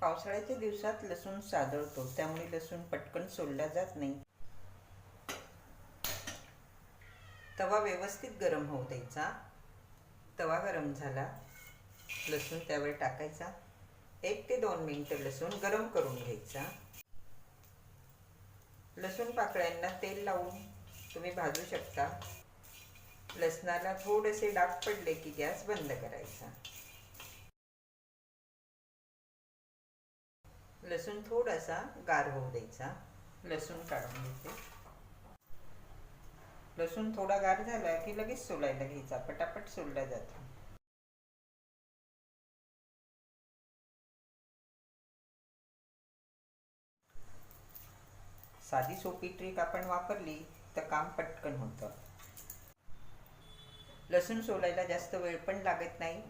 पावसाळ्याच्या दिवसात लसूण सादळतो त्यामुळे लसूण पटकन सोडला जात नाही. तवा व्यवस्थित गरम होऊ द्यायचा. तवा गरम झाला लसूण त्यावर टाकायचा. एक ते दोन मिनिटं लसूण गरम करून घ्यायचा. लसूण पाकळ्यांना तेल लावून तुम्ही भाजू शकता. लसणाला थोडेसे डाग पडले की गॅस बंद करायचा. लसूण थोडासा गार होऊ द्यायचा. लसूण काढून घेते. लसूण थोडा गार झाला की लगेच सोलायला घ्यायचा. पटापट सोलला जातो साधी सोपी ट्रिक आपण वापरली तर काम पटकन होतं. लसूण सोलायला जास्त वेळ पण लागत नाही.